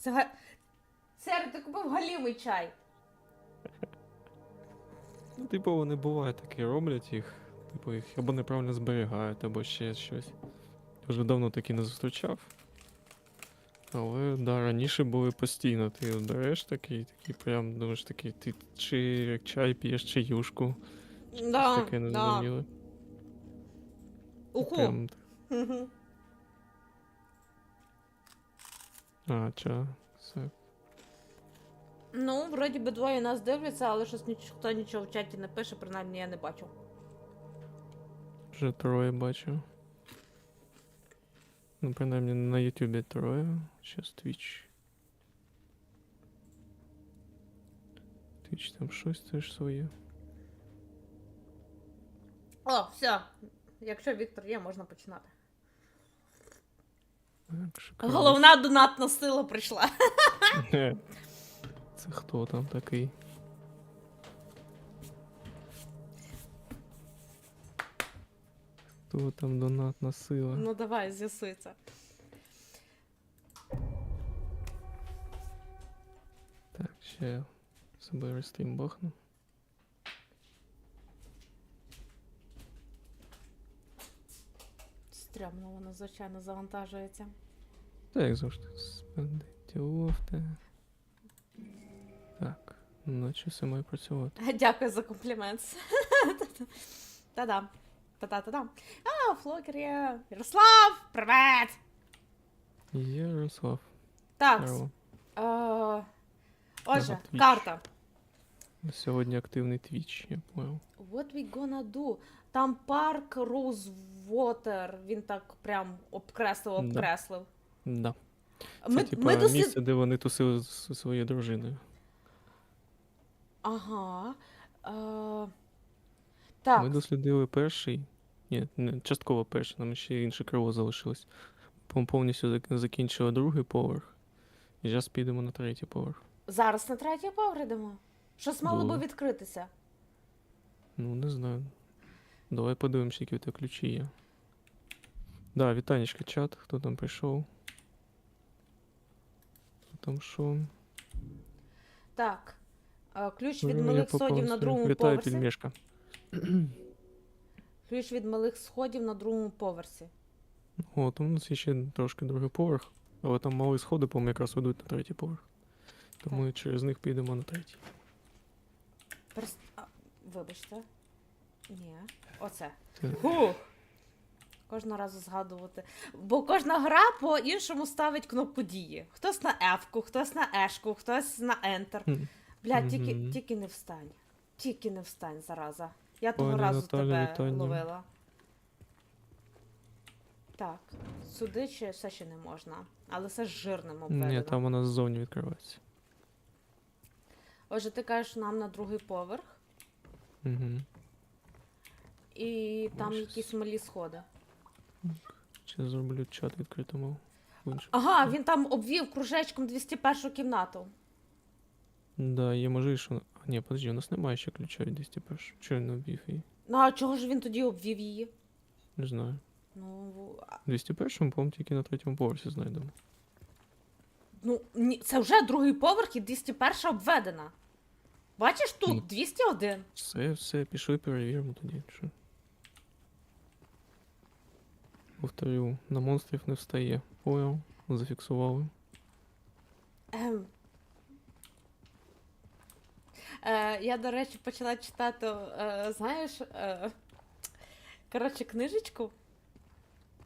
Це, га- Сер, ти купив галімий чай. Ну, типу, вони буває такі роблять їх. Типу, їх або неправильно зберігають, або ще щось. Я вже давно такі не зустрічав. Але да, раніше були постійно. Ти от береш такий, такий прям думаєш такий, ти чи як чай п'єш, чи юшку. Щось Да, таке да. незрозуміле. Уху. Прям... Мгм. А, ча. Все. Ну, вроді би двоє нас дивляться, але щось ніхто нічого в чаті не пише, принаймні я не бачу. Вже троє бачу. Ну, принаймні на Ютубі троє. Щас Twitch. Twitch там щось теж своє. О, все. Якщо Віктор є, можна починати. Шикарно. Головна донатна сила прийшла. Це хто там такий? Хто там донатна сила? Ну давай, з'ясуй це. Так, ще я себе рестрім бахну. Стрьомно воно, звичайно, завантажується. Так, як завжди. Спендить офте. Так, наче все має працювати. Дякую за комплімент. Та-дам. Та-та-та-дам. А, флогер є. Ярослав! Привет! Ярослав. Так. Здорово. Е, Отже, карта. Сьогодні активний твіч, я понял. What we gonna do? Там парк Роузвотер. Він так прям обкреслив, обкреслив. Да. Це Ми, типа ми дослід... місце, де вони тусили зі своєю дружиною. Ага. Е... Так. Ми дослідили перший. Ні, не частково перший, нам ще інше крило залишилось. Повністю закінчили другий поверх. І зараз підемо на третій поверх. Зараз на третій поверх йдемо. Щось мало би відкритися. Ну, не знаю. Давай подивимося, які у тебе ключі є. Да, вітанечка, чат, хто там прийшов. Хто там що? Так. Е, Ключ від Ну, малих сходів на другому Вітаю, поверсі. пельмешка. Ключ від малих сходів на другому поверсі. О, там у нас є ще трошки другий поверх, але там мали сходи, по-моєму, якраз ведуть на третій поверх. Тому через них підемо на третій. Перс... А, вибачте. Ні. Оце. Це- Фух. Кожного разу згадувати. Бо кожна гра по-іншому ставить кнопку дії. Хтось на F, хтось на Ешку, хтось на Enter. Бля, тільки, тільки не встань. Тільки не встань, зараза. Я того Пані разу Наталя, тебе вітання. ловила. Так, сюди ще все ще не можна. Але все з жирним обведено. Ні, там вона ззовні відкривається. Отже, ти кажеш нам на другий поверх, Угу. і там щас. якісь малі сходи. Ще зроблю чат відкритому. Ага, він там обвів кружечком 201 кімнату. Да, є можливість, що. А, ні, подожди, у нас немає ще ключа від 201. Чого не обвів її? Ну а чого ж він тоді обвів її? Не знаю. Ну, а- 201, по-моєму, тільки на третьому поверсі знайдемо. ну ні, це вже другий поверх і 201 обведена. Бачиш тут Ну. 201. Все, все, пішли перевіримо тоді. Що? Повторю, на монстрів не встає. Понял, зафіксували. Ем. Е, я, до речі, почала читати, е, знаєш, е, коротше, книжечку.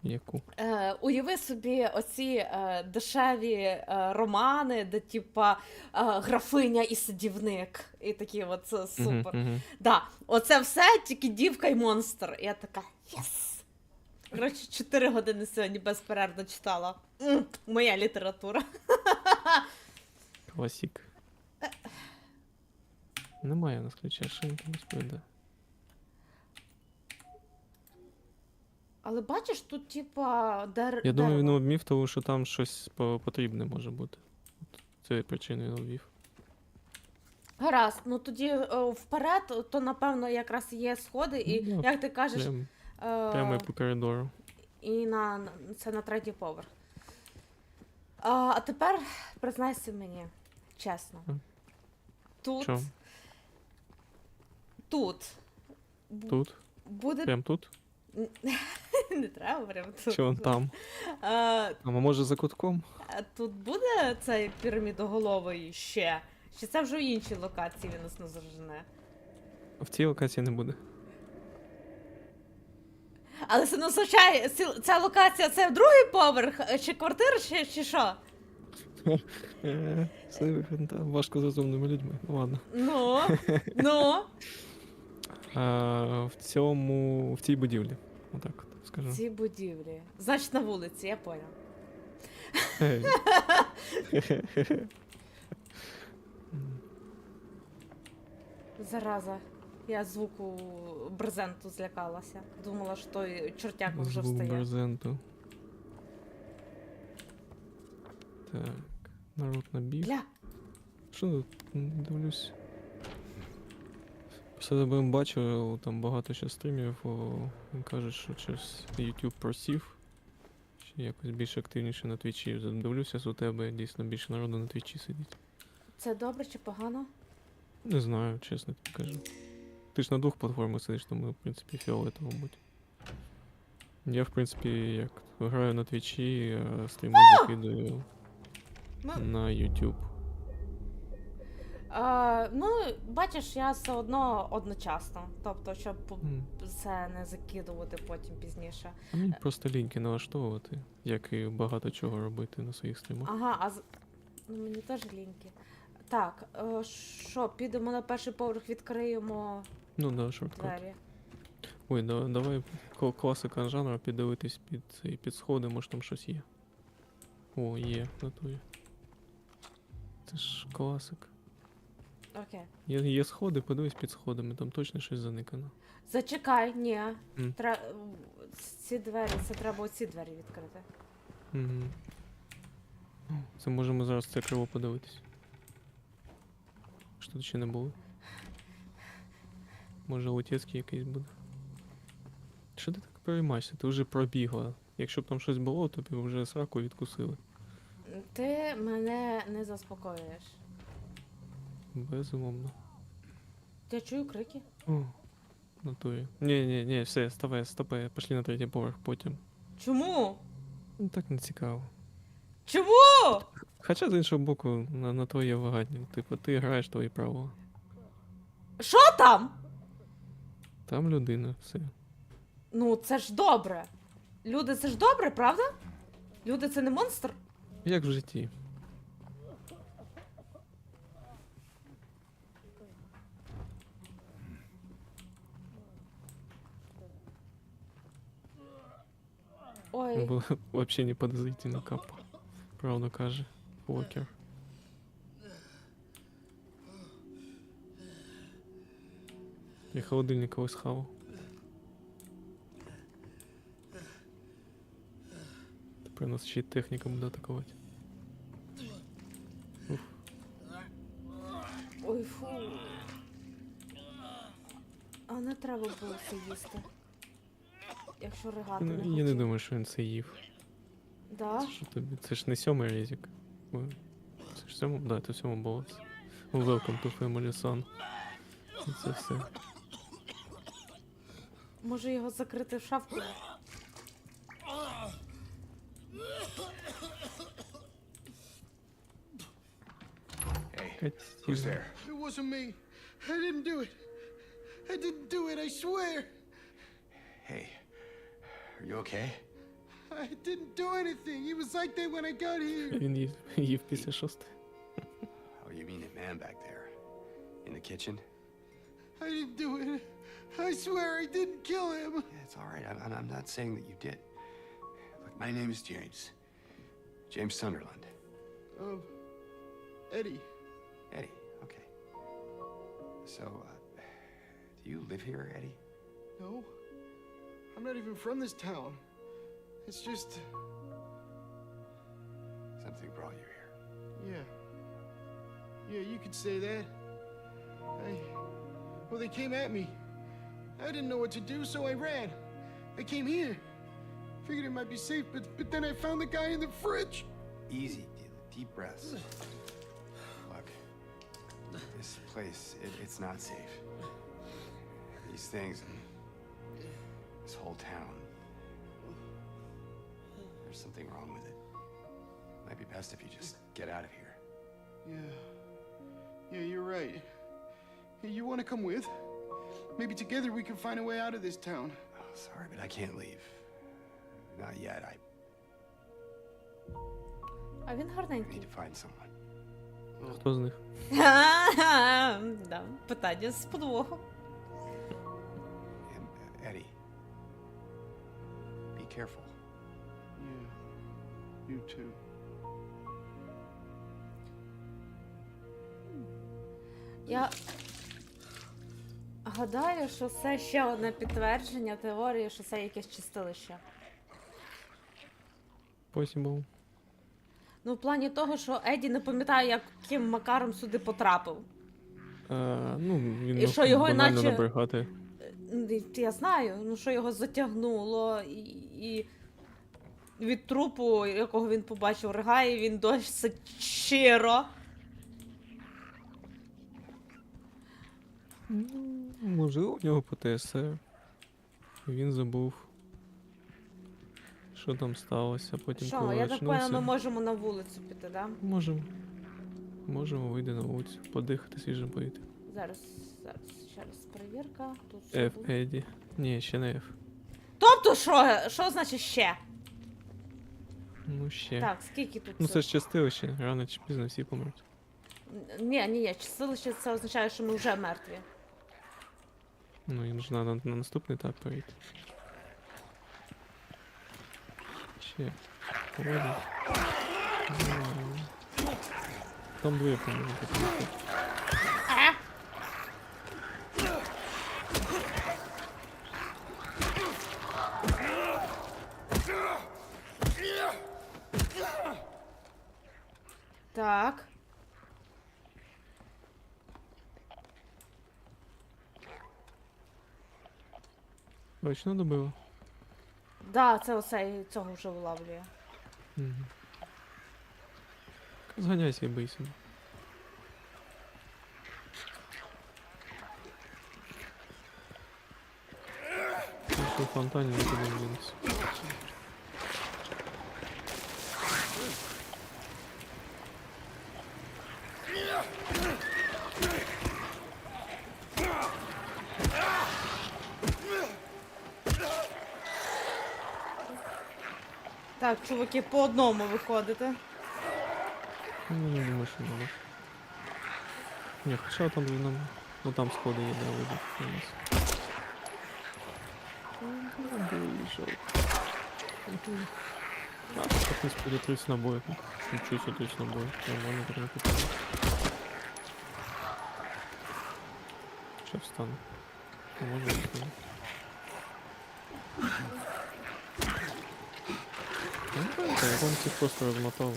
Яку? Е, уяви собі оці е, дешеві е, романи, де типа е, графиня і садівник. І такі от супер. Угу, угу. Да, оце все, тільки дівка і монстр. І я така єс. Коротше, 4 години сьогодні безперервно читала. М, моя література. Класік. Немає у нас ключа, шинки не сповідає. Але бачиш, тут, типа, дер... Я думаю, він дерево. обмів, тому що там щось по- потрібне може бути. От причиною він обвів. Гаразд, ну тоді е, вперед, то напевно якраз є сходи, і Ну як ти кажеш, Прям, прямо по коридору. і на це на третій поверх. А, а тепер признайся мені, чесно. Тут. Чому? Тут. Тут? Буде. Прям тут? Не треба прям тут. Чи вон там? А, А може за кутком? тут буде цей пірамідоголовий ще? Чи це вже в іншій локації він нас назажене? В цій локації не буде. Але це не означає, ця локація це другий поверх, е, чи квартира, чи, чи що? Це важко з розумними людьми. Ну ладно. Ну, ну. А, в цьому. в цій будівлі. Отак от скажу. Ці будівлі. Значить, на вулиці, я поняв. Зараза. Я звуку брезенту злякалася. Думала, що той чортяк вже Звук встає. брезенту. Так. Народ набіг. Бля, Що тут? Дивлюсь. Все тебе бачу, там багато ще стрімів, о, кажуть, що через YouTube просів. Чи якось більш активніше на твічі. Дивлюся, у тебе дійсно більше народу на твічі сидить. це добре чи погано? Не знаю, чесно тобі кажу. Ти ж на двох платформах сидиш, тому, в принципі, фіолетово будь. Я, в принципі, як граю на твічі, а стріми закидаю Ну, на YouTube. а, ну, бачиш, я все одно одночасно. Тобто, щоб це не закидувати потім пізніше. А мені просто лінки налаштовувати, як і багато чого робити на своїх стрімах. Ага, а з... ну, мені теж ліньки. Так, е, що, підемо на перший поверх, відкриємо Ну да, шорткат. двері. Ой, да, давай класика жанру піддивитись під цей під сходи, може там щось є. О, є, на турі. Це ж класик. Окей. Є, є сходи, подивись під сходами, там точно щось заникано. Зачекай, ні. М. Тре... Ці двері, це треба оці двері відкрити. Угу. Це можемо зараз це криво подивитись. Що тут ще не було? Може лутецький якийсь буде. Що ти так переймаєшся? Ти вже пробігла. Якщо б там щось було, то б вже сраку відкусили. Ти мене не заспокоюєш. Безумовно. Я чую крики. О, натурі. Ні, ні, ні, все, ставай, стопай, пошли на третій поверх потім. Чому? Ну так не цікаво. Чому? Хоча з іншого боку, на, на твоє вагання. Типу, ти граєш твої правила. Що там? Там людина, все. Ну, це ж добре. Люди, це ж добре, правда? Люди це не монстр. Як в житті. Ой, Было вообще не подозрительно кап. Правда каже. Фокер. Я холодильник ось хавав. Тепер нас ще й техніка буде атакувати. ой, фу. А не треба було це їсти. Якщо ригати не Ну. Я не думаю, що він це їв. Да? Це що тобі? Це ж не сьомий резик. Ой, Це ж сьомий? Да, це в сьомому. Welcome to Family Sun. І це все. Може його закрити в шафку? Who's there? It wasn't me. I didn't do it. I didn't do it, I swear. Hey, are you okay? I didn't do anything. It was like that when I got here. Він їв, їв після шостої. Oh, you mean the man back there in the kitchen? I didn't do it. I swear I didn't kill him. Yeah, it's all right. I'm, I'm not saying that you did. Look, my name is James. James Sunderland. Um, Eddie. Eddie. Okay. So, uh, do you live here, Eddie? No. I'm not even from this town. It's just. Something brought you here. Yeah. Yeah, you could say that. I. Well, they came at me. I didn't know what to do, so I ran. I came here. Figured it might be safe, but, but then I found the guy in the fridge. Easy. deep breaths. Look, this place, it, it's not safe. These things this whole town. There's something wrong with it. Might be best if you just get out of here. Yeah. Yeah, you're right. Hey, you want to come with? Maybe together we can find a way out of this town. Oh, sorry, but I can't leave. Not yet. I, А він I гарненький. need to find someone. Хто з них? да, питання з подвохом. And, uh, Eddie, be careful. Yeah. You too. Я гадаю, що це ще одне підтвердження теорії, що це якесь чистилище. Possible. Ну, в плані того, що Еді не пам'ятає, яким макаром сюди потрапив. Е, ну, він І що, його банально іначе- набрехати. Е, Я знаю, ну що його затягнуло, і, і від трупу, якого він побачив, ригає, він досить щиро. Ну, можливо, у нього ПТСР. Він забув. Що там сталося, потім Що, коли я так поняла, очнувся. ми можемо на вулицю піти, да? Можемо. Можемо вийти на вулицю, подихати свіжим повітрям. Зараз, зараз, ще раз перевірка. Тут все F, буде. Еді. Ні, ще не F. Тобто, що, що значить ще? Ну ще. Так, скільки тут? Ну це ж частилище, рано чи пізно всі помруть. Ні, ні, ні, чистилище це означає, що ми вже мертві. Ну їм ж треба на, на наступний етап перейти. Ще. Поводить. Нормально. Там двоє по-моєму. потрібно. А? Так. Точно добило? Да, це оцей цього вже вилавлює. Угу. Зганяйся і бийся. Якщо фонтані не буде дінеться. Так, чуваки, по одному виходите. Ну, не думаю, що можеш. Ні, хоча там вже нам. Ну там сходи є, да, вийде у нас. Вийшов. А, так не спбуде 30 набоїв. Нічого себе 30 набоїв. Нормально так накупили. Ще встану. А можна встану. Ну, так, я вам цих просто розмотав.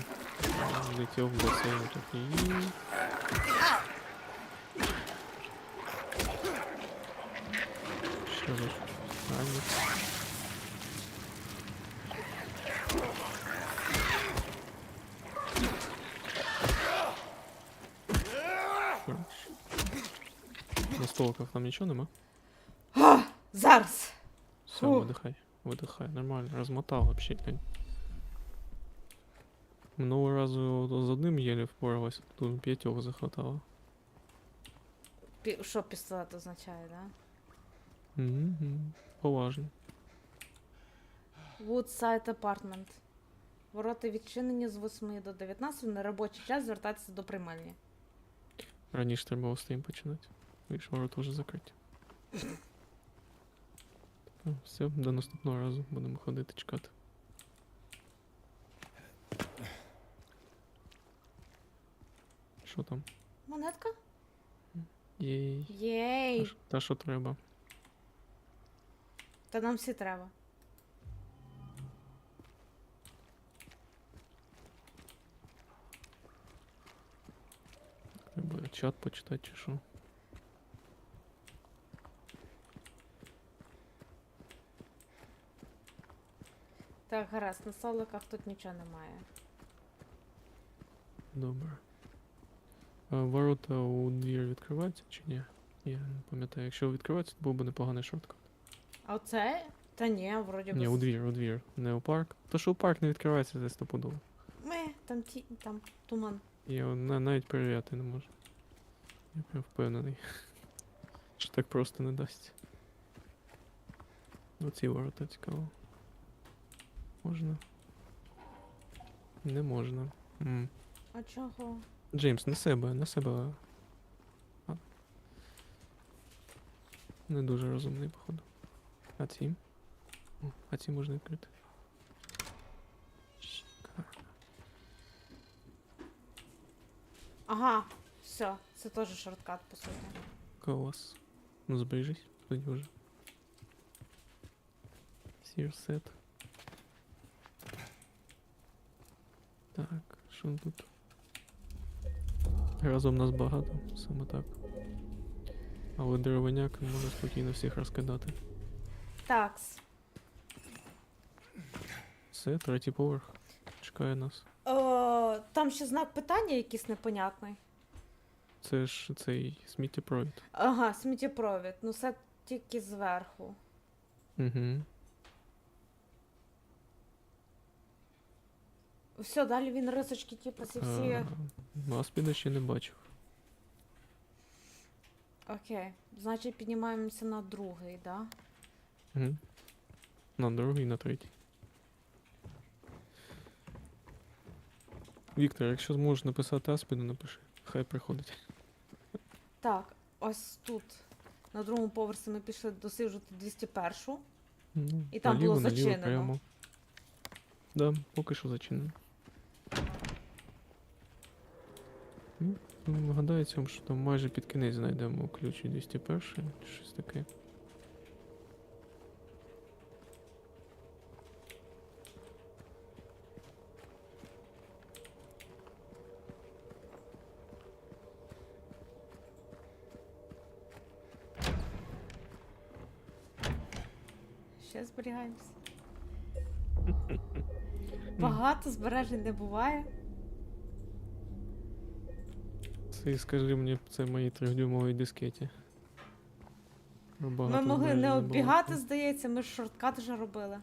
Летів в басейн такий. Що ж? Ранік. Хорош. На столиках там нічого нема? Зараз. Все, Фух. видихай, видихай, нормально, розмотав вообще, глянь. Минулого разу з одним єлі впоралась, тут п'ятьох захватало. Пі- Що пістолет означає, да? Угу. Поважно. Woodside Apartment. Ворота відчинені з 8 до 19, на робочий час звертатися до приймальні. Раніше треба було з тим починати. Видиш, ворота вже закриті. Ну, все, до наступного разу будемо ходити чекати. Що там? Монетка? Єй. Та Єй! що- Та що треба? Та нам всі треба. Треба чат почитати чи що? Так, гаразд, на столиках тут нічого немає. Добре. А ворота у двір відкриваються чи ні? Я не пам'ятаю. Якщо відкриваються, то був би непоганий шорткат. А оце? Та ні, вроді Ні, би. у двір, у двір, не у парк. То що у парк не відкривається, це стопудово. Ми, там ті, там туман. Я на- навіть перевіряти не можу. Я прям впевнений. Що так просто не дасть. Оці ворота цікаво. Можна? Не можна. М. А чого? Джеймс, на себе, на себе. А. Не дуже розумний, походу. А ці? О, а ці можна відкрити. Ага, все, це теж шорткат, по суті. Клас. Ну збережись, тоді вже. Сірсет. Так, що тут? Разом нас багато, саме так. Але деревиняк може спокійно всіх розкидати. Такс. Все, третій поверх. Чекає нас. О, там ще знак питання якийсь непонятний. Це ж цей сміттєпровід. Ага, сміттєпровід. Ну це тільки зверху. Угу. Все, далі він рисочки, типу, ці всі. Аспіда ще не бачив. Окей. Значить, піднімаємося на другий, да? Угу. На другий, на третій. Віктор, якщо зможеш написати Аспіду, напиши. Хай приходить. Так, ось тут. На другому поверсі ми пішли досліджувати 201. Ну, І там наліво, було наліво, зачинено. Прямо. Да, поки що зачинено. Ну, ну, Гадається, що там майже під кінець знайдемо ключ від 201 щось таке. Ще зберігаємося. Багато збережень не буває. Це скажи мені, це мої трьохдюймові дискеті. Ми могли не оббігати, здається, ми ж шорткат вже робили.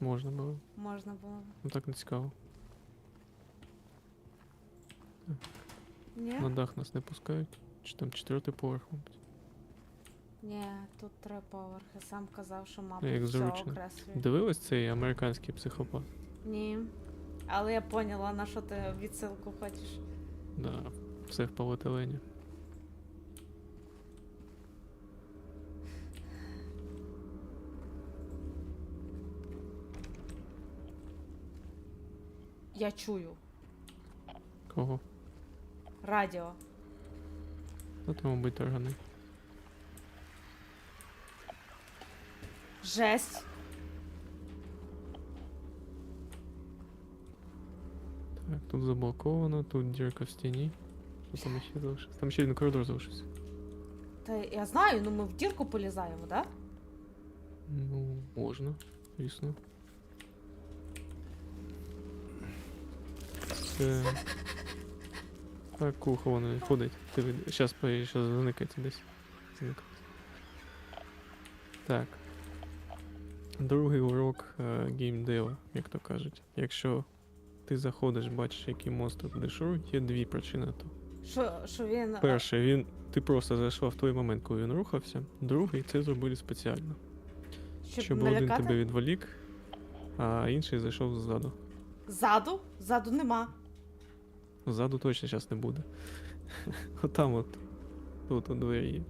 Можна було. Можна було. Ну так не цікаво. Ні? На дах нас не пускають. Чи там четвертий поверх, мабуть. Ні, тут три поверхи. Сам казав, що Як мапа все зручно. окреслює. Дивилась цей американський психопат? Ні. Але я поняла, на що ти відсилку хочеш. Да, все в поліетилені. Я чую. Кого? Радіо. Та там, мабуть, таргани. Жесть. Так, тут заблоковано, тут дірка в стіні. Що там ще залишилось? Там ще один коридор залишився. Та я знаю, ну ми в дірку полізаємо, да? Ну, можна, звісно. Це... Так, кухо воно ходить. Ти від... Щас, щас заникається десь. Зникається. Так. Другий урок е, геймдева, як то кажуть. Якщо ти заходиш, бачиш, який монстр дешурують, є дві причини того. Що, що він. Перше, він. Ти просто зайшла в той момент, коли він рухався. Другий, це зробили спеціально. Щоб, Щоб один налякати? тебе відволік, а інший зайшов ззаду. Ззаду? Ззаду нема. Ззаду точно зараз не буде. Отам от. Тут у двері є.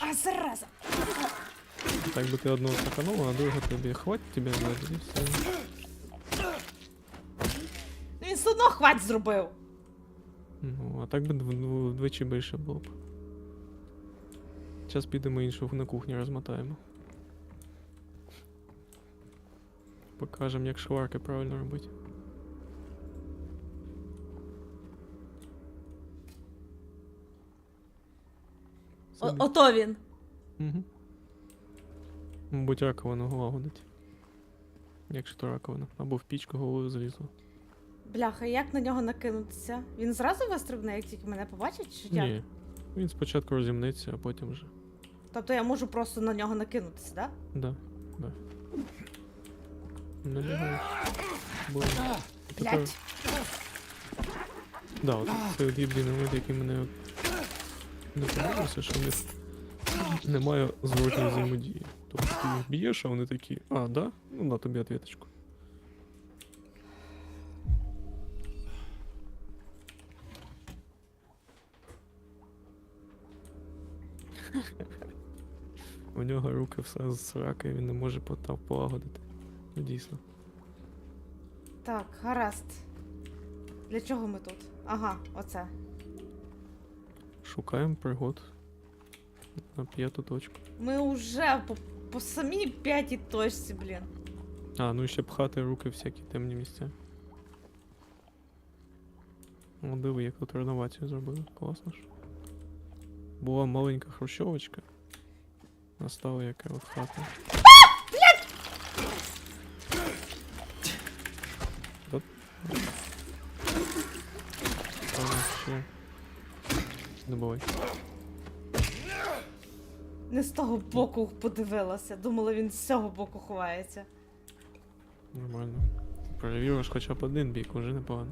А зараза! так би ти одного стаканула, а друга тобі хватить тебе ззаду і все. Ну він все одно хвать зробив. Ну, а так би дв- дв- вдвічі більше було б. Зараз підемо іншу на кухні розмотаємо. Покажемо, як шварки правильно робити. О- ото він. Угу. Мабуть, раковину лагодить. Якщо то раковина. Або в пічку головою залізла. Бляха, як на нього накинутися? Він зразу вистрибне, як тільки мене побачить, чи як? Ні. Він спочатку розімниться, а потім вже. Тобто я можу просто на нього накинутися, да? Да, да. Налягаєш. Бо... Блять. Да, от це от єдиний момент, який мене не подобався, що в них немає зворотньої взаємодії. Тобто ти їх б'єш, а вони такі, а, да? Ну на тобі ответочку. У нього руки все з сраки, він не може потав полагодити. Ну дійсно. Так, гаразд. Для чого ми тут? Ага, оце. Шукаємо пригод на п'яту точку. Ми вже по, по самій п'ятій точці, блін. А, ну і ще пхати руки в всякі темні місця. О, диви, як тут реновацію зробили. Класно ж. Була маленька хрущовочка. Настала яка от хата. Да? Добавай. Не з того боку подивилася. Думала, він з цього боку ховається. Нормально. Перевіриш хоча б один бік, уже непогано.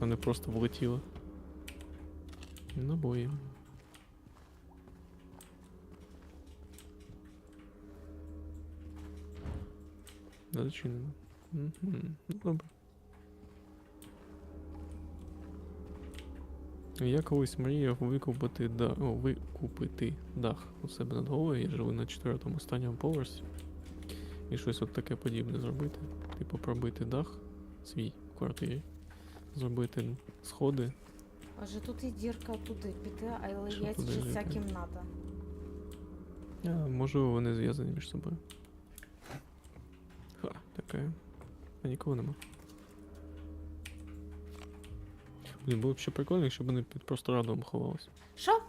А не просто влетіло. Набої. Зачинено. Угу. Ну добре. Я колись мріяв викупити, да... О, викупити дах у себе над головою. Я живу на четвертому останньому поверсі. І щось от таке подібне зробити. Типу пробити дах свій в квартирі. Зробити сходи. Отже, тут і дірка туди піти, але Що є туди ще ця жити? кімната. А, можливо, вони зв'язані між собою. Ха, таке. А нікого нема. Блін, було б ще прикольно, якщо б вони під просто радуом ховались. Що?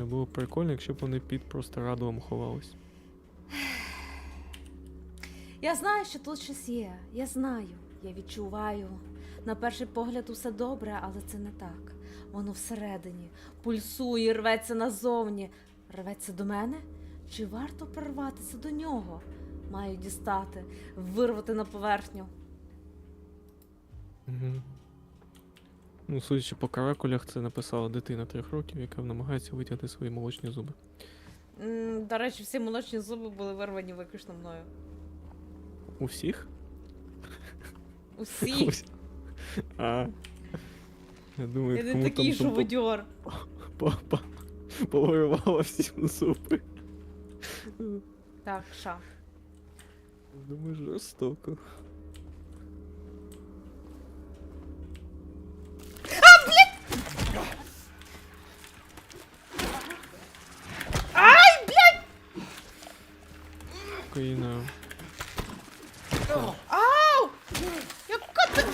Е, Було б прикольно, якщо б вони під просто радуом ховались. Я знаю, що тут щось є. Я знаю, я відчуваю. На перший погляд усе добре, але це не так. Воно всередині пульсує, рветься назовні. Рветься до мене? Чи варто прорватися до нього? Маю дістати, вирвати на поверхню. Угу. Ну, судячи по каракулях, це написала дитина трьох років, яка намагається витягти свої молочні зуби. М, До речі, всі молочні зуби були вирвані виключно мною. У всіх? Усі. Ось. А. Я думаю, Я не кому такий там там по- живодьор. по- по- повиривала всім зуби. Так, ша. Думаю, жорстоко. Ай, блядь! Україна. Ау! Яка ти...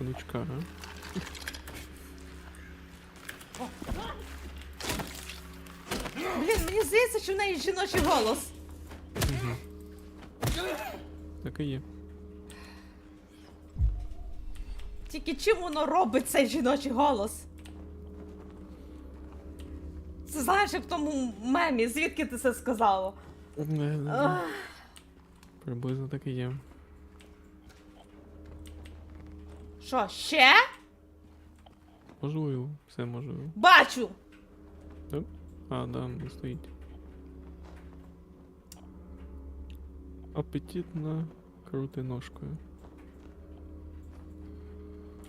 Внучка, а? Блін, мені здається, що в неї жіночий голос. Так і є. Тільки чим воно робить цей жіночий голос? Це знаєш, як в тому мемі, звідки ти це сказала? Ах, Приблизно так і є. Що, ще? Можливо, все можливо. Бачу! А, да, не стоїть. Апетитно крути ножкою.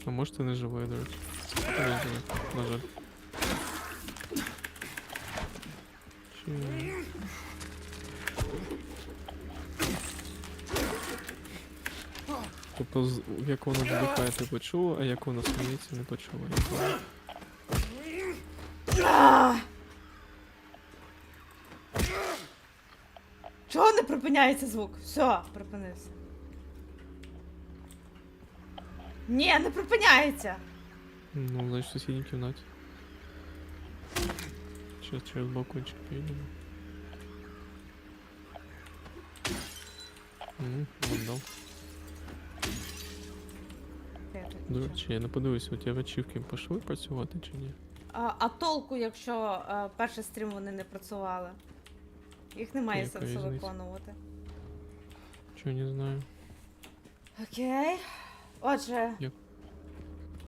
А може це не живе, до речі. Це не живе, на жаль. Чи... Тобто, як воно видихає, ти почула, а як воно сміється, не почула. Чого не припиняється звук? Все, припинився. Ні, не припиняється. Ну, значить, в сусідній кімнаті. Сейчас через балкончик перейдем. М. Окей, До речі, я не подивився, у тебе ачівки пішли працювати чи ні? А, а толку, якщо а, перший стрім вони не працювали? Їх немає Яка сенсу різниця? виконувати. Чого не знаю. Окей. Отже, Як